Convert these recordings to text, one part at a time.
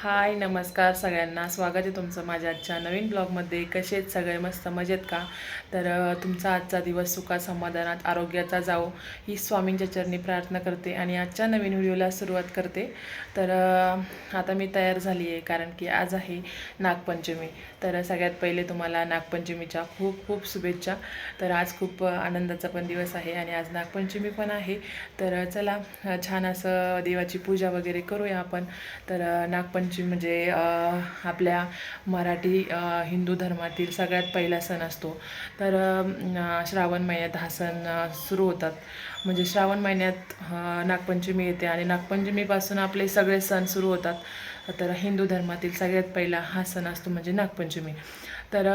हाय नमस्कार सगळ्यांना. स्वागत आहे तुमचं माझ्या आजच्या नवीन ब्लॉगमध्ये. कसे आहेत सगळे? मस्त मजेत का? तर तुमचा आजचा दिवस सुखा समाधानात आरोग्याचा जाओ ही स्वामींच्या चरणी प्रार्थना करते आणि आजच्या नवीन व्हिडिओला सुरुवात करते. तर आता मी तयार झाली आहे कारण की आज आहे नागपंचमी. तर सगळ्यात पहिले तुम्हाला नागपंचमीच्या खूप खूप शुभेच्छा. तर आज खूप आनंदाचा पण दिवस आहे आणि आज नागपंचमी पण आहे. तर चला छान असं देवाची पूजा वगैरे करूया आपण. तर नागपंचमी नागपंचमी म्हणजे आपल्या मराठी हिंदू धर्मातील सगळ्यात पहिला सण असतो. तर श्रावण महिन्यात हा सण सुरू होतात. म्हणजे श्रावण महिन्यात नागपंचमी येते आणि नागपंचमीपासून आपले सगळे सण सुरू होतात. तर हिंदू धर्मातील सगळ्यात पहिला हा सण असतो म्हणजे नागपंचमी. तर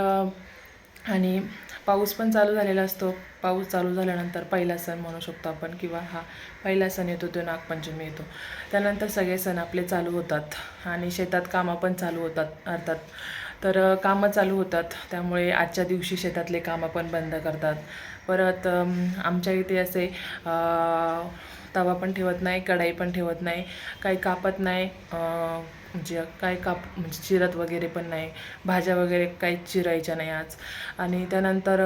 आणि पाऊस पण चालू झालेला असतो. पाऊस चालू झाल्यानंतर पहिला सण म्हणू शकतो आपण किंवा हा पहिला सण येतो तो नागपंचमी येतो. त्यानंतर सगळे सण आपले चालू होतात आणि शेतात कामं पण चालू होतात अर्थात. तर कामं चालू होतात. त्यामुळे आजच्या दिवशी शेतातले कामं पण बंद करतात. परत आमच्या इथे असे तवा पण ठेवत नाही कढाई पण ठेवत नाही काही कापत नाही म्हणजे काय काप म्हणजे चिरत वगैरे पण नाही. भाज्या वगैरे काही चिरायच्या नाही आज. आणि त्यानंतर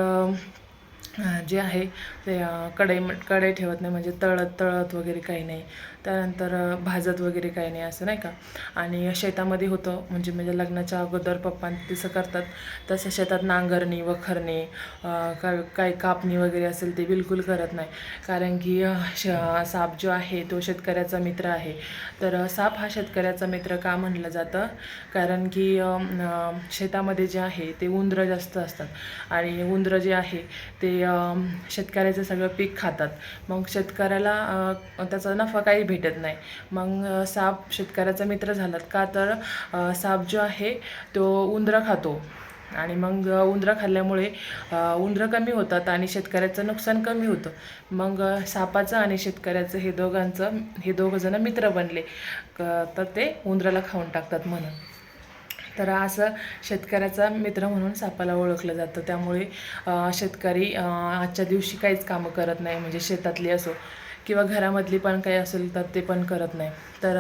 जे आहे ते कढई कढई ठेवत नाही. म्हणजे तळत तळत वगैरे काही नाही. त्यानंतर भाजत वगैरे काही नाही असं नाही का? आणि शेतामध्ये होतं म्हणजे म्हणजे लग्नाच्या अगोदर पप्पा तसं करतात. तसं शेतात नांगरणी वखरणी काय काय कापणी वगैरे असेल ते बिलकुल करत नाही. कारण की श साप जो आहे तो शेतकऱ्याचा मित्र आहे. तर साप हा शेतकऱ्याचा मित्र का म्हटलं जातं? कारण की शेतामध्ये जे आहे ते उंदरं जास्त असतात. आणि उंदरं जे आहे ते शेतकऱ्याचं सगळं पीक खातात. मग शेतकऱ्याला त्याचा नफा काही भेटत नाही. मग साप शेतकऱ्याचा मित्र झालात का तर साप जो आहे तो उंदरं खातो. आणि मग उंदरं खाल्ल्यामुळे उंदरं कमी होतात आणि शेतकऱ्याचं नुकसान कमी होतं. मग सापाचं आणि शेतकऱ्याचं हे दोघांचं हे दोघंजणं मित्र बनले. तर ते उंदराला खाऊन टाकतात म्हणून. तर असं शेतकऱ्याचा मित्र म्हणून सापाला ओळखलं जातं. त्यामुळे शेतकरी आजच्या दिवशी काहीच कामं करत नाही. म्हणजे शेतातली असो किंवा घरामधली पण काही असेल तर ते पण करत नाही. तर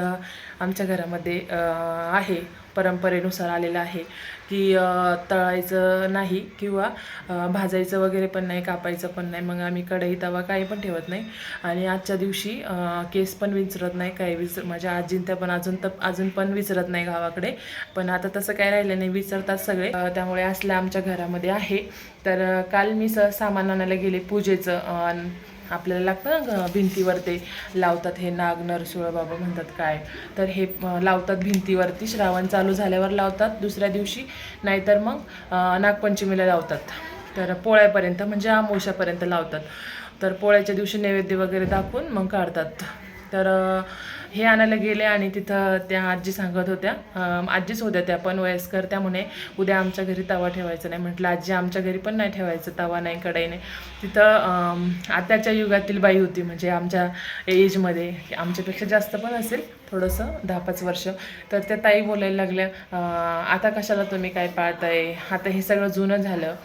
आमच्या घरामध्ये आहे परंपरेनुसार आलेलं आहे की तळायचं नाही किंवा भाजायचं वगैरे पण नाही कापायचं पण नाही. मग आम्ही कढई तवा काही पण ठेवत नाही. आणि आजच्या दिवशी केस पण विचरत नाही काही विचर माझ्या आजीन त्या पण अजून तर अजून पण विचरत नाही गावाकडे. पण आता तसं काय राहिलं नाही विचारतात सगळे. त्यामुळे असलं आमच्या घरामध्ये आहे. तर काल मी स सामान आणायला गेले पूजेचं आपल्याला लागतं ना भिंतीवर ते लावतात हे नाग नरसुळ बाबा म्हणतात काय. तर हे लावतात भिंतीवरती श्रावण चालू झाल्यावर लावतात दुसऱ्या दिवशी नाहीतर मग नागपंचमीला लावतात. तर पोळ्यापर्यंत म्हणजे आमोशापर्यंत लावतात. तर पोळ्याच्या दिवशी नैवेद्य वगैरे दाखवून मग काढतात. तर हे आणायला गेले आणि तिथं त्या आजी सांगत होत्या आजीच होत्या त्या पण वयस्कर त्या म्हणे उद्या आमच्या घरी तवा ठेवायचा नाही. म्हटलं आजी आमच्या घरी पण नाही ठेवायचं तवा नाही कढई नाही तिथं आताच्या युगातील बाई होती म्हणजे आमच्या एजमध्ये आमच्यापेक्षा जास्त पण असेल थोडंसं दहा पाच वर्ष. तर त्या ताई बोलायला लागल्या आता कशाला तुम्ही काय पाळताय? आता हे सगळं जुनं झालं.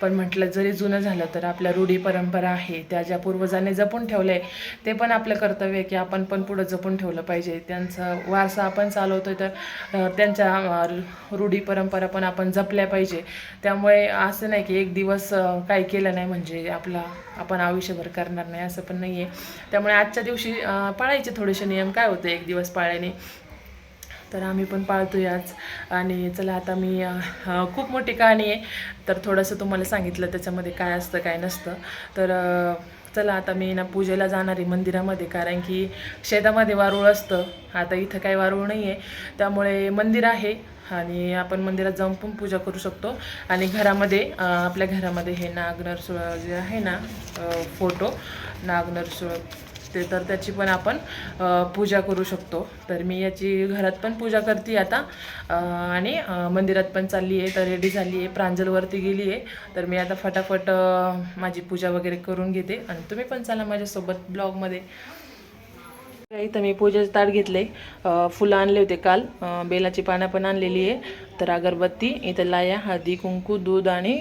पण म्हटलं जरी जुनं झालं तर आपल्या रूढी परंपरा आहे त्या ज्या पूर्वजांनी जपून ठेवलं आहे ते पण आपलं कर्तव्य आहे की आपण पण पुढं जपून ठेवलं पाहिजे. त्यांचा वारसा आपण चालवतोय तर त्यांच्या रूढी परंपरा पण आपण जपल्या पाहिजे. त्यामुळे असं नाही की एक दिवस काही केलं नाही म्हणजे आपला आपण आयुष्यभर करणार नाही असं पण नाही आहे त्यामुळे आजच्या दिवशी पाळायचे थोडेसे नियम. काय होते एक दिवस पाळल्याने? तर आम्ही पण पाळतोय आज. आणि चला आता मी खूप मोठी कहाणी आहे. तर थोडंसं तुम्हाला सांगितलं त्याच्यामध्ये काय असतं काय नसतं. तर चला आता मी ना पूजेला जाणार आहे मंदिरामध्ये कारण की शेतामध्ये वारूळ असतं. आता इथं काही वारूळ नाही आहे. त्यामुळे मंदिर आहे आणि आपण मंदिरात जाऊन पण पूजा करू शकतो. आणि घरामध्ये आपल्या घरामध्ये हे नागनरसुळ जे आहे ना फोटो नागनरसुळ असते ते तर त्याची पण आपण पूजा करू शकतो. तर मी याची घरात पण पूजा करते आता. आणि मंदिरात पण चालली आहे तर रेडी झाली आहे प्रांजलवरती गेली आहे. तर मी आता फटाफट माझी पूजा वगैरे करून घेते. आणि तुम्ही पण चला माझ्यासोबत ब्लॉगमध्ये. इथं मी पूजेचं ताट घेतले फुलं आणले होते काल. बेलाची पानं पण आणलेली आहे. तर अगरबत्ती इथं लाया हळदी कुंकू दूध आणि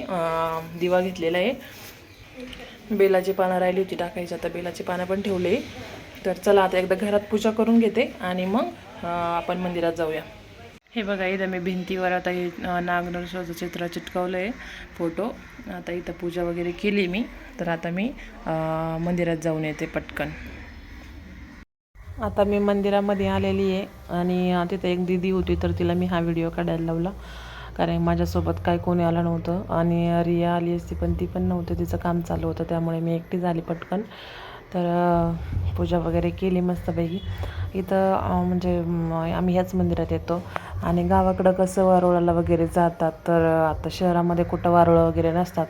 दिवा घेतलेला आहे. बेलाची पानं राहिली होती टाकायची आता बेलाची पानं पण ठेवले. तर चला आता एकदा घरात पूजा करून घेते आणि मग आपण मंदिरात जाऊया. हे बघा इथं मी भिंतीवर आता हे अं, चित्र चिटकवलं आहे फोटो. आता इथं पूजा वगैरे केली मी तर आता मी मंदिरात जाऊन येते पटकन. आता मी मंदिरामध्ये आलेली आहे आणि तिथं एक दिदी होती तर तिला मी हा व्हिडिओ काढायला लावला. कारण माझ्यासोबत काय कोणी आलं नव्हतं आणि रिया आली असती पण ती पण नव्हती. तिचं काम चालू होतं त्यामुळे मी एकटी झाली पटकन. तर पूजा वगैरे केली मस्तपैकी. इथं म्हणजे आम्ही ह्याच मंदिरात येतो. आणि गावाकडं कसं वारुळाला वगैरे जातात तर आता शहरामध्ये कुठं वारुळं वगैरे नसतात.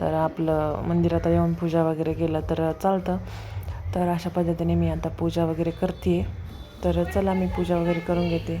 तर आपलं मंदिरात येऊन पूजा वगैरे केलं तर चालतं. तर अशा पद्धतीने मी आता पूजा वगैरे करते तर चला मी पूजा वगैरे करून घेते.